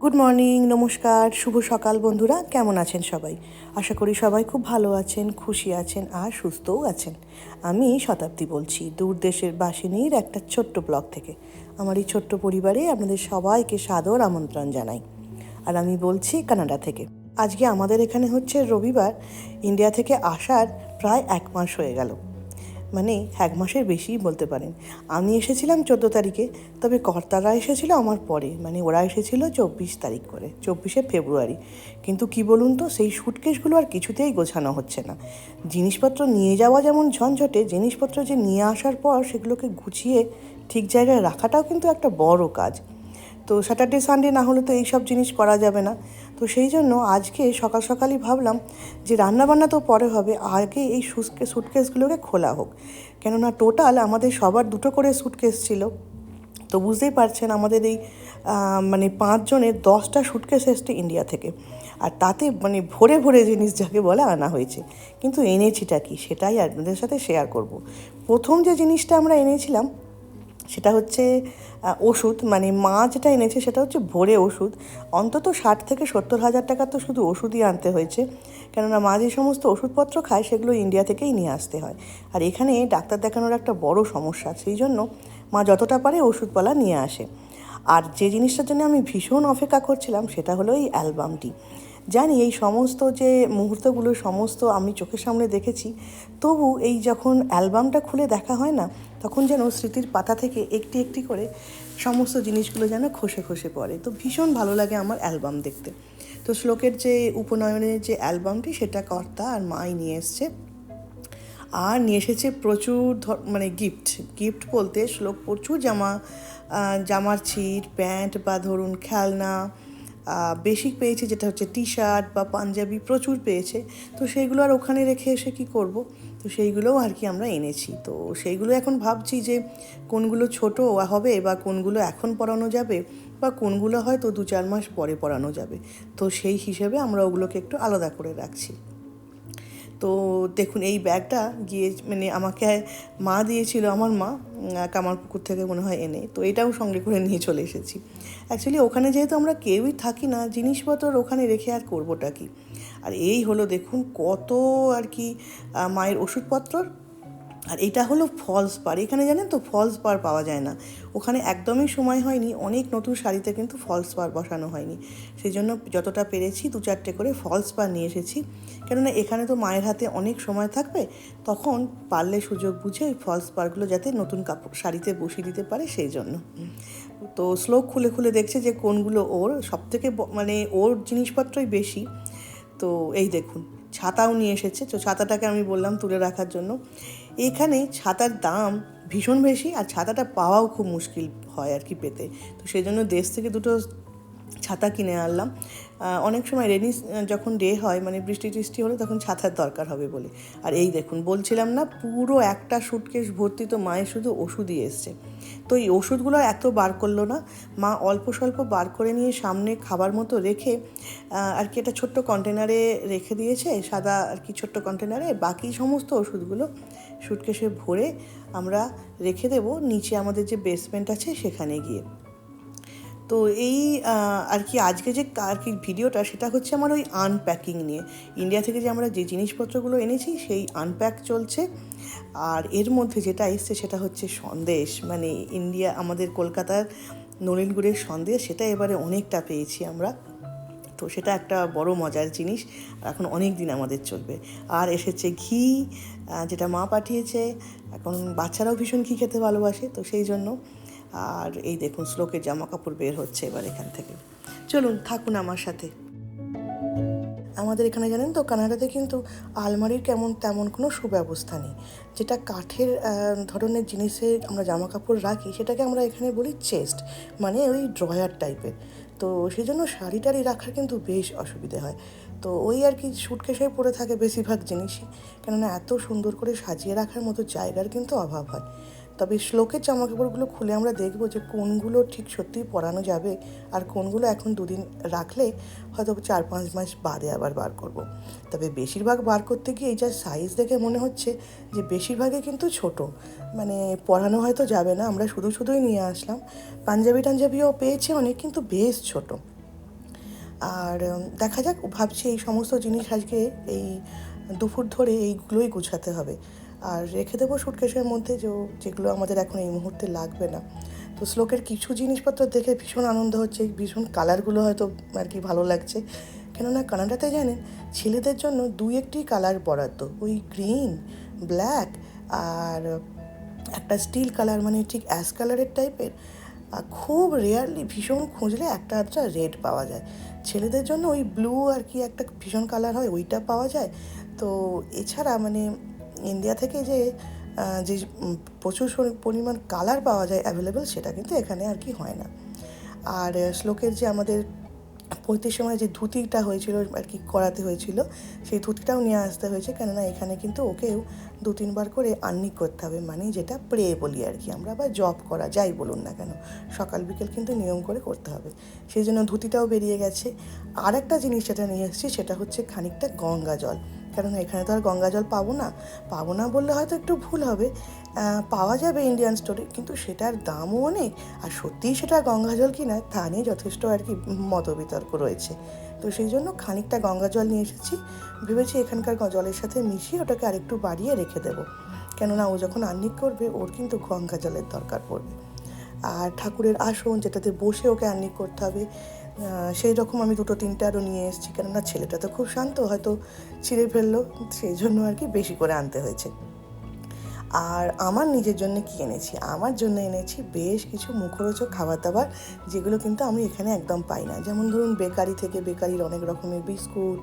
Good morning নমস্কার, শুভ সকাল বন্ধুরা, কেমন আছেন সবাই? আশা করি সবাই খুব ভালো আছেন, খুশি আছেন, আর সুস্থও আছেন। আমি শতাব্দী বলছি, দূর দেশের বাসিনীর একটা ছোট্ট ব্লগ থেকে। আমার এই ছোট্ট পরিবারে আপনাদের সবাইকে সাদর আমন্ত্রণ জানাই। আর আমি বলছি কানাডা থেকে। আজকে আমাদের এখানে হচ্ছে রবিবার, ইন্ডিয়া থেকে আসার প্রায় এক মাস হয়ে গেল। মানে এক মাসের বেশিই বলতে পারেন। আমি এসেছিলাম চোদ্দ তারিখে, তবে কর্তারা এসেছিল আমার পরে মানে ওরা এসেছিল চব্বিশ তারিখ করে, চব্বিশে ফেব্রুয়ারি। কিন্তু কি বলুন তো, সেই সুটকেসগুলো আর কিছুতেই গোছানো হচ্ছে না। জিনিসপত্র নিয়ে যাওয়া যেমন ঝঞ্ঝটে, জিনিসপত্র যে নিয়ে আসার পর সেগুলোকে গুছিয়ে ঠিক জায়গায় রাখাটাও কিন্তু একটা বড় কাজ। তো স্যাটারডে সানডে না হলে তো এই সব জিনিস করা যাবে না। তো সেই জন্য আজকে সকাল সকালই ভাবলাম যে রান্নাবান্না তো পরে হবে, আগে এই সুটকে সুটকেসগুলোকে খোলা হোক। কেননা টোটাল আমাদের সবার দুটো করে সুটকেস ছিল। তো বুঝতেই পারছেন আমাদের এই মানে পাঁচজনের দশটা সুটকেস এসছে ইন্ডিয়া থেকে। আর তাতে মানে ভরে ভরে জিনিস যাকে বলে আনা হয়েছে। কিন্তু এনেছিটা কি? সেটাই আপনাদের সাথে শেয়ার করব। প্রথম যে জিনিসটা আমরা এনেছিলাম সেটা হচ্ছে ওষুধ মানে মা যেটা এনেছে সেটা হচ্ছে ভরে ওষুধ। অন্তত ষাট থেকে সত্তর হাজার টাকা তো শুধু ওষুধই আনতে হয়েছে। কেননা মা যে সমস্ত ওষুধপত্র খায় সেগুলো ইন্ডিয়া থেকেই নিয়ে আসতে হয়। আর এখানে ডাক্তার দেখানোর একটা বড় সমস্যা, সেই জন্য মা যতটা পারে ওষুধপালা নিয়ে আসে। আর যে জিনিসটার জন্য আমি ভীষণ অপেক্ষা করছিলাম সেটা হলো এই অ্যালবামটি। জানি এই সমস্ত যে মুহূর্তগুলো, সমস্ত আমি চোখের সামনে দেখেছি, তবু এই যখন অ্যালবামটা খুলে দেখা হয় না, তখন যেন স্মৃতির পাতা থেকে একটি একটি করে সমস্ত জিনিসগুলো যেন খসে খসে পড়ে। তো ভীষণ ভালো লাগে আমার অ্যালবাম দেখতে। তো শ্লোকের যে উপনয়নের যে অ্যালবামটি, সেটা কর্তা আর মাই নিয়ে এসছে। আর নিয়ে এসেছে প্রচুর ধর- মানে গিফট গিফট বলতে শ্লোক প্রচুর জামা জামার ছিট, প্যান্ট বা ধরুন খেলনা বেসিক পেয়েছে, যেটা হচ্ছে টি শার্ট বা পাঞ্জাবি প্রচুর পেয়েছে। তো সেইগুলো আর ওখানে রেখে এসে কি করব? তো সেইগুলোও আর কি আমরা এনেছি। তো সেইগুলো এখন ভাবছি যে কোনগুলো ছোট হবে বা কোনগুলো এখন পরানো যাবে বা কোনগুলো হয়তো দু চার মাস পরে পরানো যাবে। তো সেই হিসেবে আমরা ওগুলোকে একটু আলাদা করে রাখছি। তো দেখুন, এই ব্যাগটা গিয়ে মানে আমাকে মা দিয়েছিল, আমার মা কামারপুকুর থেকে মনে হয় এনে। তো এটাও সঙ্গে করে নিয়ে চলে এসেছি। অ্যাকচুয়ালি ওখানে যেহেতু আমরা কেউই থাকি না, জিনিসপত্র ওখানে রেখে আর করবোটা কি? আর এই হলো দেখুন কত আর কি মায়ের ওষুধপত্র। আর এটা হলো ফলস পার এখানে জানেন তো ফলস পার পাওয়া যায় না। ওখানে একদমই সময় হয়নি, অনেক নতুন শাড়িতে কিন্তু ফলস পার বসানো হয়নি। সেই জন্য যতটা পেরেছি, দু চারটে করে ফলস পার নিয়ে এসেছি। কেননা এখানে তো মায়ের হাতে অনেক সময় থাকবে, তখন পারলে সুযোগ বুঝে ওই ফলস পারগুলো যাতে নতুন কাপড়, শাড়িতে বসিয়ে দিতে পারে সেই জন্য। তো শ্লোক খুলে খুলে দেখছে যে কোনগুলো ওর সব থেকে মানে ওর জিনিসপত্রই বেশি। তো এই দেখুন ছাতাও নিয়ে এসেছে। তো ছাতাটাকে আমি বললাম তুলে রাখার জন্য। এখানে ছাতার দাম ভীষণ বেশি আর ছাতাটা পাওয়াও খুব মুশকিল হয় আর কি পেতে। তো সেই জন্য দেশ থেকে দুটো ছাতা কিনে আনলাম। অনেক সময় রেনি যখন ডে হয় মানে বৃষ্টি টিষ্টি হলে তখন ছাতার দরকার হবে বলে। আর এই দেখুন, বলছিলাম না, পুরো একটা সুটকেস ভর্তি তো মায়ের শুধু ওষুধই এসছে। তো এই ওষুধগুলো এত বার করল না। মা অল্প স্বল্প বার করে নিয়ে সামনে খাবার মতো রেখে আর কি একটা ছোট্ট কন্টেনারে রেখে দিয়েছে, সাদা আর কি ছোট্ট কন্টেনারে বাকি সমস্ত ওষুধগুলো সুটকেসে ভরে আমরা রেখে দেব। নিচে আমাদের যে বেসমেন্ট আছে সেখানে গিয়ে। তো এই আর কি আজকে যে আর কি ভিডিওটা সেটা হচ্ছে আমার ওই আনপ্যাকিং নিয়ে। ইন্ডিয়া থেকে যে আমরা যে জিনিসপত্রগুলো এনেছি সেই আনপ্যাক চলছে। আর এর মধ্যে যেটা এসছে সেটা হচ্ছে সন্দেশ। মানে ইন্ডিয়া আমাদের কলকাতার নলেন গুড়ের সন্দেশ, সেটা এবারে অনেকটা পেয়েছি আমরা। তো সেটা একটা বড় মজার জিনিস। এখন অনেক দিন আমাদের চলবে। আর এসেছে ঘি যেটা মা পাঠিয়েছে। এখন বাচ্চারাও ভীষণ ঘি খেতে ভালোবাসে, তো সেই জন্য আর এই দেখুন শ্লোকের জামা কাপড় বের হচ্ছে এবার এখান থেকে। চলুন, থাকুন আমার সাথে। আমাদের এখানে জানেন তো, কানাডাতে কিন্তু আলমারির কেমন তেমন কোনো সুব্যবস্থা নেই। যেটা কাঠের ধরনের জিনিসের আমরা জামা কাপড় রাখি, সেটাকে আমরা এখানে বলি চেস্ট মানে ওই ড্রয়ার টাইপের। তো সেই জন্য শাড়ি টাড়ি রাখার কিন্তু বেশ অসুবিধে হয়। তো ওই আর কি সুটকেসে পড়ে থাকে বেশিরভাগ জিনিসই, কেননা এত সুন্দর করে সাজিয়ে রাখার মতো জায়গার কিন্তু অভাব হয়। তবে শ্লোকের জামা কাপড়গুলো খুলে আমরা দেখব যে কোনগুলো ঠিক সত্যিই পরানো যাবে আর কোনগুলো এখন দুদিন রাখলে হয়তো চার পাঁচ মাস বাদে আবার বার করব। তবে বেশিরভাগ বার করতে গিয়ে এই যা সাইজ দেখে মনে হচ্ছে যে বেশিরভাগই কিন্তু ছোট। মানে পরানো হয়তো যাবে না, আমরা শুধু শুধুই নিয়ে আসলাম। পাঞ্জাবি টাঞ্জাবিও পেয়েছে অনেক, কিন্তু বেশ ছোট। আর দেখা যাক, ভাবছি এই সমস্ত জিনিস আজকে এই দুপুর ধরে এইগুলোই গুছাতে হবে। আর রেখে দেবো সুটকেসের মধ্যে যে যেগুলো আমাদের এখন এই মুহূর্তে লাগবে না। তো শ্লোকের কিছু জিনিসপত্র দেখে ভীষণ আনন্দ হচ্ছে, ভীষণ কালারগুলো হয়তো আর কি ভালো লাগছে। কেননা কানাডাতে জানেন, ছেলেদের জন্য দুই একটি কালার বরাদ্দ, ওই গ্রিন ব্ল্যাক আর একটা স্টিল কালার মানে ঠিক অ্যাশ কালারের টাইপের আর খুব রেয়ারলি ভীষণ খুঁজলে একটা আধটা রেড পাওয়া যায়। ছেলেদের জন্য ওই ব্লু আর কি একটা ভীষণ কালার হয়, ওইটা পাওয়া যায়। তো এছাড়া মানে ইন্ডিয়া থেকে যে যে প্রচুর পরিমাণ কালার পাওয়া যায় অ্যাভেলেবেল সেটা কিন্তু এখানে আর কি হয় না। আর শ্লোকের যে আমাদের পৈতের সময় যে ধুতিটা হয়েছিল আর কি করাতে হয়েছিল, সেই ধুতিটাও নিয়ে আসতে হয়েছে। কেননা এখানে কিন্তু ওকেও দু, তিনবার করে আর্নিক করতে হবে। মানে যেটা প্রে বলি আর কি, আমরা আবার জব করা যাই বলুন না কেন, সকাল, বিকেল কিন্তু নিয়ম করে করতে হবে। সেই জন্য ধুতিটাও বেরিয়ে গেছে। আর একটা জিনিস যেটা নিয়ে এসেছি সেটা হচ্ছে খানিকটা গঙ্গা জল। কেননা এখানে তো আর গঙ্গা জল পাবো না। পাবো না বললে হয়তো একটু ভুল হবে। পাওয়া যাবে ইন্ডিয়ান স্টোরে কিন্তু সেটার দামও অনেক। আর সত্যিই সেটা গঙ্গা জল কিনা, তা নিয়ে যথেষ্ট আর কি মতবিতর্ক রয়েছে। তো সেই জন্য খানিকটা গঙ্গা জল নিয়ে এসেছি। ভেবেছি এখানকার জলের সাথে মিশিয়ে ওটাকে আরেকটু বাড়িয়ে রেখে দেবো। কেননা ও যখন আর্নিক করবে, ওর কিন্তু গঙ্গা জলের দরকার পড়বে। আর ঠাকুরের আসন যেটাতে বসে ওকে আর্নিক করতে হবে সেই রকম আমি দুটো তিনটে আরও নিয়ে এসেছি কেননা ছেলেটা তো খুব শান্ত, হয়তো ছিঁড়ে ফেলল, সেই জন্য আর কি বেশি করে আনতে হয়েছে। আর আমার নিজের জন্য কি এনেছি? আমার জন্য এনেছি বেশ কিছু মুখরোচক খাবার দাবার যেগুলো কিন্তু আমি এখানে একদম পাই না। যেমন ধরুন, বেকারি থেকে বেকারির অনেক রকমের বিস্কুট,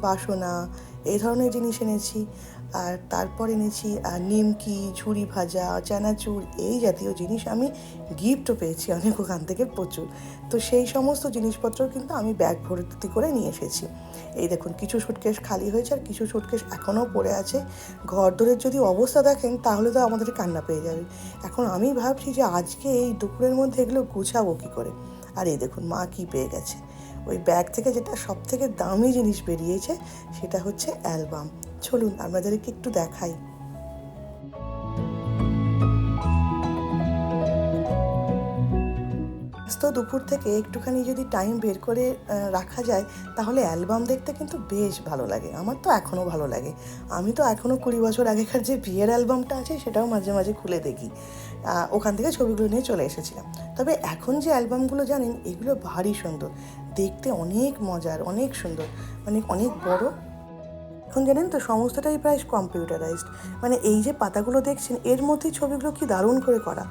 বাসনা এই ধরনের জিনিস এনেছি। আর তারপর এনেছি নিমকি, ঝুড়ি ভাজা, চানাচুর, এই জাতীয় জিনিস আমি গিফটও পেয়েছি অনেক ওখান থেকে প্রচুর। তো সেই সমস্ত জিনিসপত্র কিন্তু আমি ব্যাগ ভর্তি করে নিয়ে এসেছি। এই দেখুন, কিছু সুটকেস খালি হয়েছে আর কিছু সুটকেস এখনও পড়ে আছে। ঘর দরের যদি অবস্থা দেখেন তাহলে তো আমাদের কান্না পেয়ে যাবে। এখন আমি ভাবছি যে আজকে এই দুপুরের মধ্যে এগুলো গুছাবো কী করে? আর এই দেখুন, মা কি পেয়ে গেছে। ওই ব্যাগ থেকে যেটা সব থেকে দামি জিনিস বেরিয়েছে, সেটা হচ্ছে অ্যালবাম। চলুন, আপনাদেরকে একটু দেখাই। তো দুপুর থেকে একটুখানি যদি টাইম বের করে রাখা যায়, তাহলে অ্যালবাম দেখতে কিন্তু বেশ ভালো লাগে। আমার তো এখনও ভালো লাগে। আমি তো এখনও কুড়ি বছর আগেকার যে বিয়ের অ্যালবামটা আছে, সেটাও মাঝে মাঝে খুলে দেখি। ওখান থেকে ছবিগুলো নিয়ে চলে এসেছিলাম। তবে এখন যে অ্যালবামগুলো জানেন, এগুলো ভারী সুন্দর। দেখতে অনেক মজার, অনেক সুন্দর। মানে অনেক বড় এখন জানেন তো, সমস্তটাই প্রায় কম্পিউটারাইজড মানে এই যে পাতাগুলো দেখছেন, এর মধ্যেই ছবিগুলো কি দারুণ করে করা।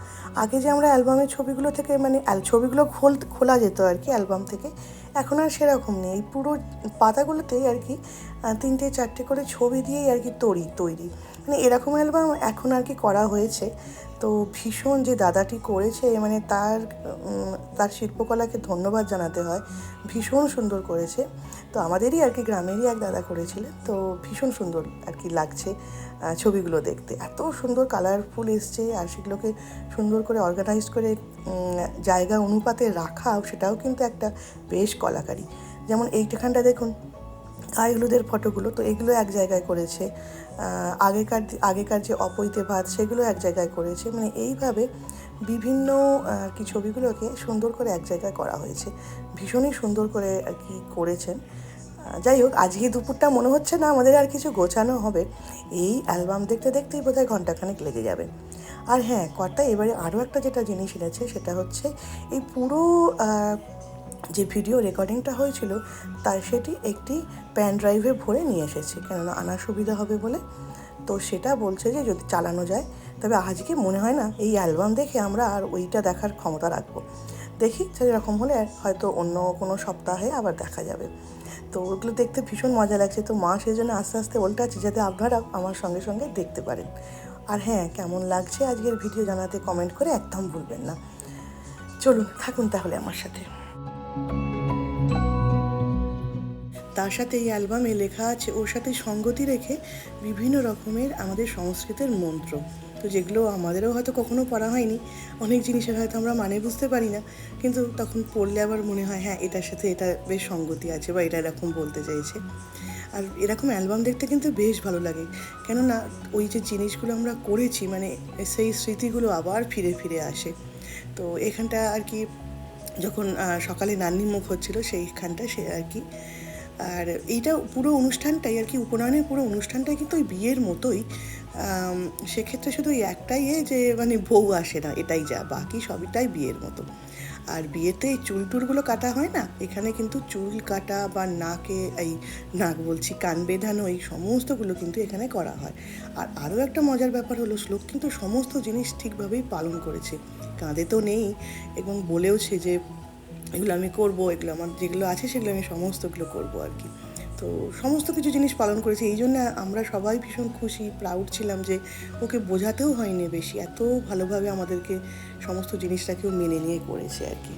আগে যে আমরা অ্যালবামের ছবিগুলো থেকে মানে ছবিগুলো খোল খোলা যেত আর কি অ্যালবাম থেকে, এখন আর সেরকম নেই। এই পুরো পাতাগুলোতেই আর কি তিনটে চারটে করে ছবি দিয়েই আর কি তৈরি তৈরি। মানে এরকম অ্যালবাম এখন আর কি করা হয়েছে। তো ভীষণ যে দাদাটি করেছে মানে তার তার শিল্পকলাকে ধন্যবাদ জানাতে হয়। ভীষণ সুন্দর করেছে। তো আমাদেরই আর কি, গ্রামেরই এক দাদা করেছিলেন তো ভীষণ সুন্দর আর কি লাগছে ছবিগুলো দেখতে। এত সুন্দর কালারফুল এসছে আর সেগুলোকে সুন্দর করে অর্গানাইজ করে জায়গা অনুপাতে রাখা সেটাও কিন্তু একটা বেশ কলাকারি। যেমন এইখানটা দেখুন। গায়ে হলুদের ফটোগুলো, তো এগুলো এক জায়গায় করেছে। আগেকার আগেকার যে অপৈতে ভাত সেগুলো এক জায়গায় করেছে। মানে এইভাবে বিভিন্ন কি ছবিগুলোকে সুন্দর করে এক জায়গায় করা হয়েছে। ভীষণই সুন্দর করে আর কি করেছেন। যাই হোক, আজকে দুপুরটা মনে হচ্ছে না, আমাদের আর কিছু গোছানো হবে। এই অ্যালবাম দেখতে দেখতেই বোধহয় ঘন্টাখানেক লেগে যাবে। আর হ্যাঁ কর্তা, এবারে আরও একটা যেটা জিনিস এনেছে, সেটা হচ্ছে এই পুরো যে ভিডিও রেকর্ডিংটা হয়েছিল, তার সেটি একটি প্যান ড্রাইভে ভরে নিয়ে এসেছি, কেননা আনার সুবিধা হবে বলে। তো সেটা বলছে যে যদি চালানো যায়, তবে আজকে মনে হয় না এই অ্যালবাম দেখে আমরা আর ওইটা দেখার ক্ষমতা রাখব? দেখি, সেরকম হলে হয়তো অন্য কোনো সপ্তাহে আবার দেখা যাবে। তো ওগুলো দেখতে ভীষণ মজা লাগছে। তো মা সেই জন্য আস্তে আস্তে উল্টাচ্ছে, যাতে আপনারা আমার সঙ্গে সঙ্গে দেখতে পারেন। আর হ্যাঁ কেমন লাগছে আজকের ভিডিও জানাতে কমেন্ট করে একদম ভুলবেন না। চলুন, থাকুন তাহলে আমার সাথে। তার সাথে এই অ্যালবামে লেখা আছে, ওর সাথে সঙ্গতি রেখে বিভিন্ন রকমের আমাদের সংস্কৃতের মন্ত্র। তো যেগুলো আমাদেরও হয়তো কখনো পড়া হয়নি, অনেক জিনিসের হয়তো আমরা মানে বুঝতে পারি না, কিন্তু তখন পড়লে আবার মনে হয় হ্যাঁ এটার সাথে এটা বেশ সঙ্গতি আছে বা এটা এরকম বলতে চাইছে। আর এরকম অ্যালবাম দেখতে কিন্তু বেশ ভালো লাগে, কেননা ওই যে জিনিসগুলো আমরা করেছি মানে সেই স্মৃতিগুলো আবার ফিরে ফিরে আসে। তো এখানটা আর কি যখন সকালে নান্নি মুখ হচ্ছিল সেইখানটা সে আর কি। আর এইটা পুরো অনুষ্ঠানটাই আর কি, উপনয়নের পুরো অনুষ্ঠানটাই কিন্তু ওই বিয়ের মতোই। সেক্ষেত্রে শুধু এই একটাই এ যে মানে বউ আসে না, এটাই যা, বাকি সবইটাই বিয়ের মতো। আর বিয়েতে এই চুল টুলগুলো কাটা হয় না? এখানে কিন্তু চুল কাটা বা নাকে এই নাক বলছি, কান বেঁধানো, এই সমস্তগুলো কিন্তু এখানে করা হয়। আর আরও একটা মজার ব্যাপার হলো, শ্লোক কিন্তু সমস্ত জিনিস ঠিকভাবেই পালন করেছে। কাঁধে তো নেই এবং বলেওছে যে এগুলো আমি করব, এগুলো আমার যেগুলো আছে সেগুলো আমি সমস্তগুলো করব আর কি। তো সমস্ত কিছু জিনিস পালন করেছে, এই জন্য আমরা সবাই ভীষণ খুশি প্রাউড ছিলাম যে ওকে বোঝাতেও হয়নি বেশি, এত ভালোভাবে আমাদেরকে সমস্ত জিনিসটাকেও মেনে নিয়ে করেছে আর কি।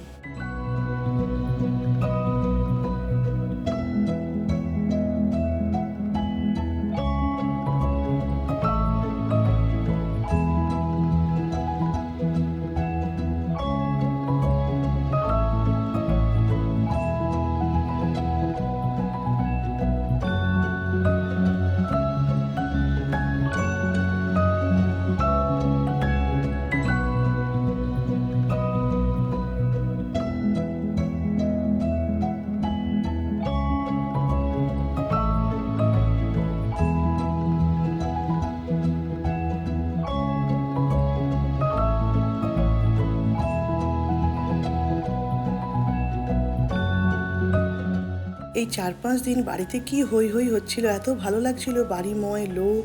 এই চার পাঁচ দিন বাড়িতে কি হই হই হচ্ছিল? এত ভালো লাগছিল বাড়িময় লোক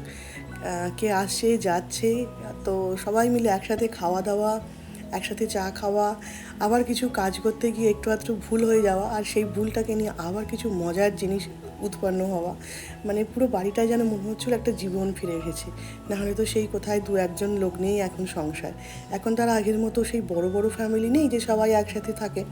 কে আসছে, যাচ্ছে, তো সবাই মিলে একসাথে খাওয়া দাওয়া একসাথে চা খাওয়া, আবার কিছু কাজ করতে গিয়ে একটু আধটু ভুল হয়ে যাওয়া, আর সেই ভুলটাকে নিয়ে আবার কিছু মজার জিনিস উৎপন্ন হওয়া। মানে পুরো বাড়িটায় যেন মনে হচ্ছিল একটা জীবন ফিরে এসেছে নাহলে তো সেই কোথায় দু একজন লোক নিয়েই এখন সংসার। এখন তার আগের মতো সেই বড় বড় ফ্যামিলি নেই যে সবাই একসাথে থাকে।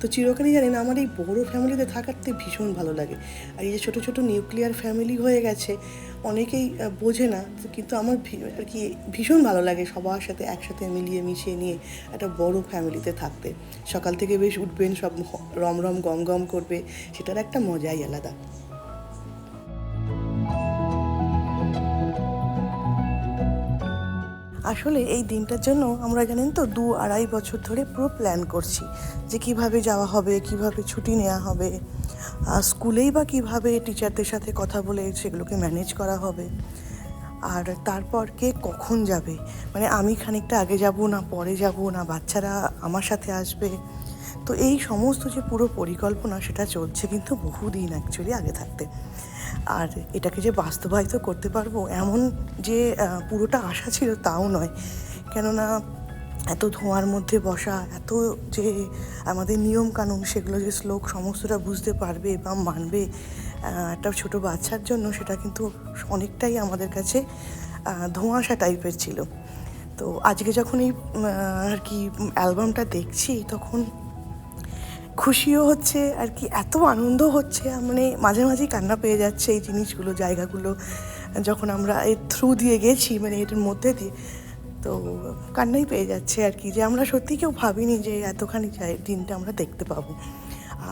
তো চিরকালই জানেন আমার এই বড় ফ্যামিলিতে থাকাতে ভীষণ ভালো লাগে। আর এই যে ছোটো ছোটো নিউক্লিয়ার ফ্যামিলি হয়ে গেছে, অনেকেই বোঝে না। কিন্তু আমার আর কি ভীষণ ভালো লাগে সবার সাথে একসাথে মিলিয়ে, মিশিয়ে নিয়ে একটা বড় ফ্যামিলিতে থাকতে। সকাল থেকে বেশ উঠবেন, সব হ- রম রম গম গম করবে, সেটার একটা মজাই আলাদা। আসলে এই দিনটার জন্য আমরা জানেন তো দু আড়াই বছর ধরে পুরো প্ল্যান করছি যে কীভাবে যাওয়া হবে, কীভাবে ছুটি নেওয়া হবে স্কুলেই বা কীভাবে টিচারদের সাথে কথা বলে সেগুলোকে ম্যানেজ করা হবে, আর তারপর কে কখন যাবে? মানে আমি খানিকটা আগে যাব না, পরে যাব না, বাচ্চারা আমার সাথে আসবে? তো এই সমস্ত যে পুরো পরিকল্পনা সেটা চলছে কিন্তু বহুদিন অ্যাকচুয়ালি আগে থাকতে। আর এটাকে যে বাস্তবায়িত করতে পারব, এমন যে পুরোটা আশা ছিল তাও নয়। কেননা এত ধোঁয়ার মধ্যে বসা, এত যে আমাদের নিয়ম কানুন সেগুলো যে শ্লোক সমস্তটা বুঝতে পারবে বা মানবে একটা ছোট বাচ্চার জন্য সেটা কিন্তু অনেকটাই আমাদের কাছে ধোঁয়াশা টাইপের ছিল। তো আজকে যখন এই আর কি অ্যালবামটা দেখছি, তখন খুশিও হচ্ছে আর কি, এত আনন্দ হচ্ছে মানে মাঝে মাঝেই কান্না পেয়ে যাচ্ছে এই জিনিসগুলো, জায়গাগুলো, যখন আমরা এর থ্রু দিয়ে গেছি মানে এর মধ্যে দিয়ে, তো কান্নাই পেয়ে যাচ্ছে আর কি, যে আমরা সত্যি কেউ ভাবিনি যে এতখানি দিনটা আমরা দেখতে পাবো।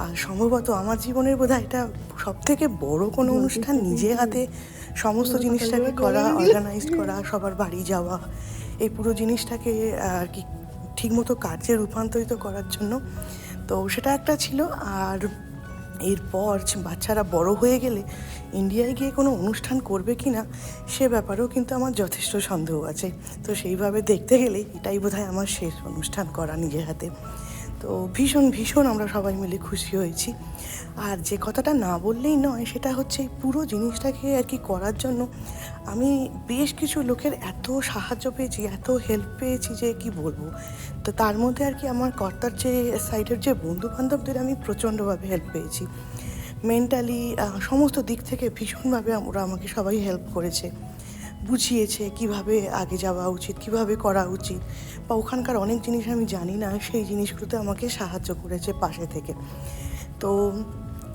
আর সম্ভবত আমার জীবনের বোধহয় এটা সব থেকে বড় কোনো অনুষ্ঠান, নিজে হাতে সমস্ত জিনিসটাকে করা অর্গানাইজ করা, সবার বাড়ি যাওয়া, এই পুরো জিনিসটাকে আর কি ঠিকমতো কার্যে রূপান্তরিত করার জন্য তো সেটা একটা ছিল। আর এরপর বাচ্চারা বড় হয়ে গেলে ইন্ডিয়ায় গিয়ে কোনো অনুষ্ঠান করবে কি না সে ব্যাপারেও কিন্তু আমার যথেষ্ট সন্দেহ আছে। তো সেইভাবে দেখতে গেলে এটাই বোধহয় আমার শেষ অনুষ্ঠান করা নিজের হাতে। তো ভীষণ ভীষণ আমরা সবাই মিলে খুশি হয়েছি। আর যে কথাটা না বললেই নয়, সেটা হচ্ছে এই পুরো জিনিসটাকে আর কি করার জন্য আমি বেশ কিছু লোকের এত সাহায্য পেয়েছি, এত হেল্প পেয়েছি যে কি বলব? তো তার মধ্যে আর কি আমার কর্তার যে সাইডের যে বন্ধু বান্ধবদের আমি প্রচণ্ডভাবে হেল্প পেয়েছি। মেন্টালি সমস্ত দিক থেকে ভীষণভাবে ওরা আমাকে সবাই হেল্প করেছে। বুঝিয়েছে কীভাবে আগে যাওয়া উচিত, কীভাবে করা উচিত। বা ওখানকার অনেক জিনিস আমি জানি না, সেই জিনিসগুলোতে আমাকে সাহায্য করেছে পাশে থেকে। তো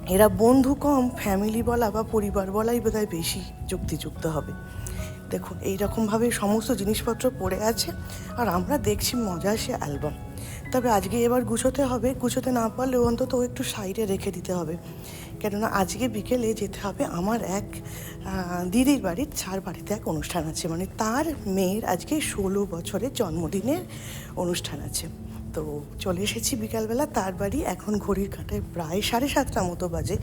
এরা বন্ধু কম ফ্যামিলি বলা বা পরিবার বলাই বোধহয় বেশি যুক্তিযুক্ত হবে। দেখুন, এইরকমভাবে সমস্ত জিনিসপত্র পড়ে আছে, আর আমরা দেখছি মজা সে অ্যালবাম তবে আজকে এবার গুছোতে হবে, গুছোতে না পারলেও অন্তত একটু সাইডে রেখে দিতে হবে। কেননা আজকে বিকেলে যেতে হবে আমার এক দিদির বাড়ির ছাড় বাড়িতে এক অনুষ্ঠান আছে। মানে তার মেয়ের আজকে ষোলো বছরের জন্মদিনের অনুষ্ঠান আছে। তো চলে এসেছি বিকালবেলা, তার বাড়ি এখন ঘড়ির কাঁটায় প্রায় সাড়ে সাতটা মতো বাজে।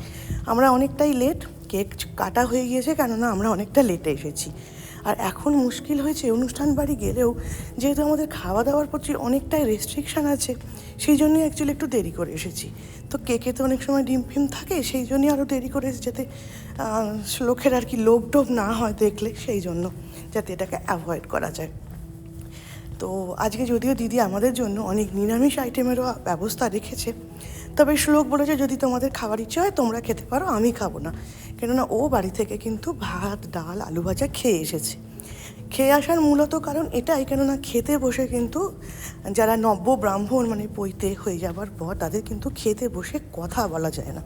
আমরা অনেকটাই লেট কেক কাটা হয়ে গিয়েছে, কেননা আমরা অনেকটা লেটে এসেছি। আর এখন মুশকিল হয়েছে অনুষ্ঠান বাড়ি গেলেও, যেহেতু আমাদের খাওয়া দাওয়ার প্রতি অনেকটাই রেস্ট্রিকশান আছে, সেই জন্যই অ্যাকচুয়ালি একটু দেরি করে এসেছি। তো কেকে তো অনেক সময় ডিম ফিম থাকে, সেই জন্যই আরও দেরি করে যাতে লোকের আর কি লোভ টোভ না হয় দেখলে, সেই জন্য যাতে এটাকে অ্যাভয়েড করা যায়। তো আজকে যদিও দিদি আমাদের জন্য অনেক নিরামিষ আইটেমেরও ব্যবস্থা রেখেছে তবে শ্লোক বলেছে, যদি তোমাদের খাবার ইচ্ছে হয়, তোমরা খেতে পারো, আমি খাব না। কেননা ও বাড়ি থেকে কিন্তু ভাত, ডাল, আলু ভাজা খেয়ে এসেছে। খেয়ে আসার মূলত কারণ এটাই, কেননা খেতে বসে কিন্তু যারা নব্য ব্রাহ্মণ মানে পৈতে হয়ে যাবার পর, তাদের কিন্তু খেতে বসে কথা বলা যায় না।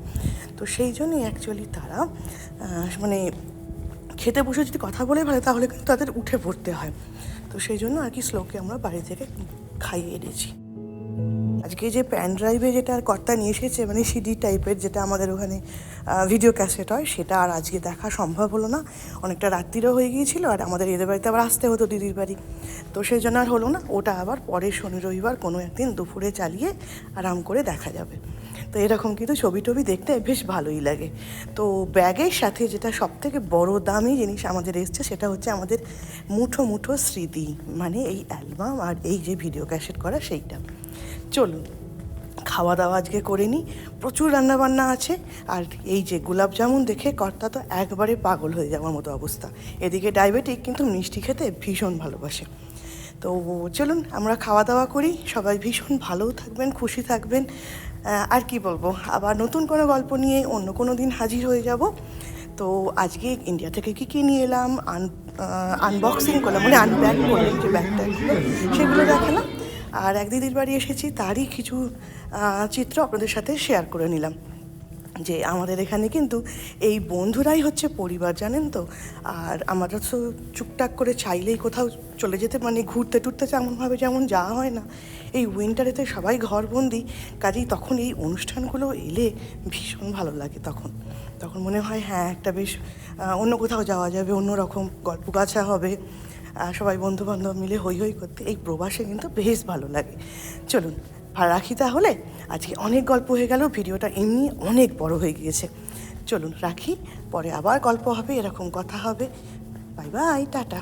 তো সেই জন্যই অ্যাকচুয়ালি তারা মানে খেতে বসে যদি কথা বলে ভালো, তাহলে কিন্তু তাদের উঠে পড়তে হয়। তো সেই জন্য আর কি স্লোকে আমরা বাড়ি থেকে খাইয়ে এনেছি আজকে যে প্যান ড্রাইভে যেটা কর্তা নিয়ে এসেছে মানে সিডি টাইপের যেটা আমাদের ওখানে ভিডিও ক্যাসেট হয়, সেটা আর আজকে দেখা সম্ভব হলো না। অনেকটা রাত্রিরও হয়ে গিয়েছিল আর আমাদের এদের বাড়িতে আবার আসতে হতো দিদির বাড়ি। তো সেই জন্য আর হলো না, ওটা আবার পরের শনি রবিবার কোনো একদিন দুপুরে চালিয়ে আরাম করে দেখা যাবে। তো এরকম কিন্তু ছবি টবি দেখতে বেশ ভালোই লাগে। তো ব্যাগের সাথে যেটা সব থেকে বড় দামি জিনিস আমাদের এসছে সেটা হচ্ছে আমাদের মুঠো মুঠো স্মৃতি মানে এই অ্যালবাম আর এই যে ভিডিও ক্যাসেট করা সেইটা। চলুন খাওয়া দাওয়া আজকে করে নিই। প্রচুর রান্নাবান্না আছে আর এই যে গোলাপ জামুন দেখে কর্তা তো একবারে পাগল হয়ে যাওয়ার মতো অবস্থা। এদিকে ডায়াবেটিক কিন্তু মিষ্টি খেতে ভীষণ ভালোবাসে। তো চলুন, আমরা খাওয়া দাওয়া করি। সবাই ভীষণ ভালো থাকবেন, খুশি থাকবেন। আর কি বলব? আবার নতুন কোনো গল্প নিয়ে অন্য কোনো দিন হাজির হয়ে যাব। তো আজকে ইন্ডিয়া থেকে কী কী নিয়ে এলাম? আন আনবক্সিং করলাম মানে আনব্যাগ করলাম যে ব্যাগটা। সেগুলো দেখালাম। আর এক দিদির বাড়ি এসেছি, তারই কিছু চিত্র আপনাদের সাথে শেয়ার করে নিলাম। যে আমাদের এখানে কিন্তু এই বন্ধুরাই হচ্ছে পরিবার, জানেন তো? আর আমরা তো চুপটাক করে চাইলেই কোথাও চলে যেতে মানে ঘুরতে টুরতে তেমনভাবে যেমন যাওয়া হয় না। এই উইন্টারেতে সবাই ঘরবন্দি, কাজেই তখন এই অনুষ্ঠানগুলো এলে ভীষণ ভালো লাগে তখন। তখন মনে হয় হ্যাঁ একটা বেশ অন্য কোথাও যাওয়া যাবে, অন্য রকম গল্প গাছা হবে। সবাই বন্ধু বান্ধব মিলে হই হই করতে, এই প্রবাসে কিন্তু বেশ ভালো লাগে। চলুন রাখি তাহলে? আজকে অনেক গল্প হয়ে গেল, ভিডিওটা এমনি অনেক বড় হয়ে গিয়েছে। চলুন রাখি, পরে আবার গল্প হবে, এরকম কথা হবে। Bye bye, tata.